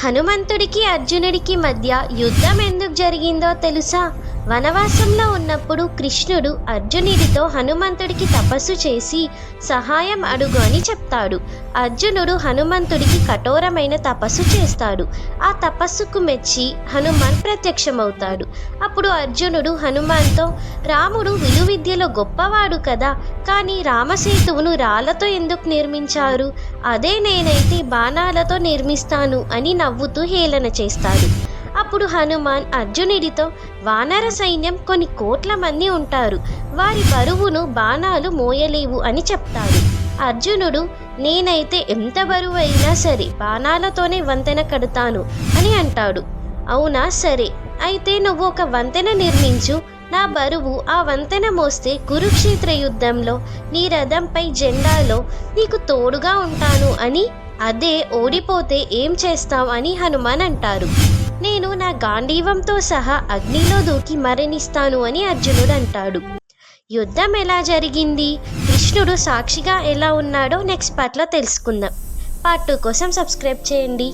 హనుమంతుడికి అర్జునుడికి మధ్య యుద్ధం ఎందుకు జరిగిందో తెలుసా? వనవాసంలో ఉన్నప్పుడు కృష్ణుడు అర్జునుడితో హనుమంతుడికి తపస్సు చేసి సహాయం అడుగు అని చెప్తాడు. అర్జునుడు హనుమంతుడికి కఠోరమైన తపస్సు చేస్తాడు. ఆ తపస్సుకు మెచ్చి హనుమాన్ ప్రత్యక్షమవుతాడు. అప్పుడు అర్జునుడు హనుమాన్తో రాముడు విలువిద్యలో గొప్పవాడు కదా కానీ రామసేతువును రాళ్ళతో ఎందుకు నిర్మించారు? అదే నేనైతే బాణాలతో నిర్మిస్తాను అని నవ్వుతూ హేళన చేస్తాడు. అప్పుడు హనుమాన్ అర్జునుడితో వానర సైన్యం కొన్ని కోట్ల మంది ఉంటారు వారి బరువును బాణాలు మోయలేవు అని చెప్తాడు. అర్జునుడు నేనైతే ఎంత బరువు అయినా సరే బాణాలతోనే వంతెన కడతాను అని అంటాడు. అవునా సరే అయితే నువ్వు ఒక వంతెన నిర్మించు నా బరువు ఆ వంతెన మోస్తే కురుక్షేత్ర యుద్ధంలో నీ రథంపై జెండాలో నీకు తోడుగా ఉంటాను అని అదే ఓడిపోతే ఏం చేస్తావు అని హనుమాన్ అంటారు. నేను నా గాంధీవంతో సహా అగ్నిలో దూకి మరణిస్తాను అని అర్జునుడు అంటాడు. యుద్ధం ఎలా జరిగింది? కృష్ణుడు సాక్షిగా ఎలా ఉన్నాడో నెక్స్ట్ పార్ట్లో తెలుసుకుందాం. పార్ట్ టూ కోసం సబ్స్క్రైబ్ చేయండి.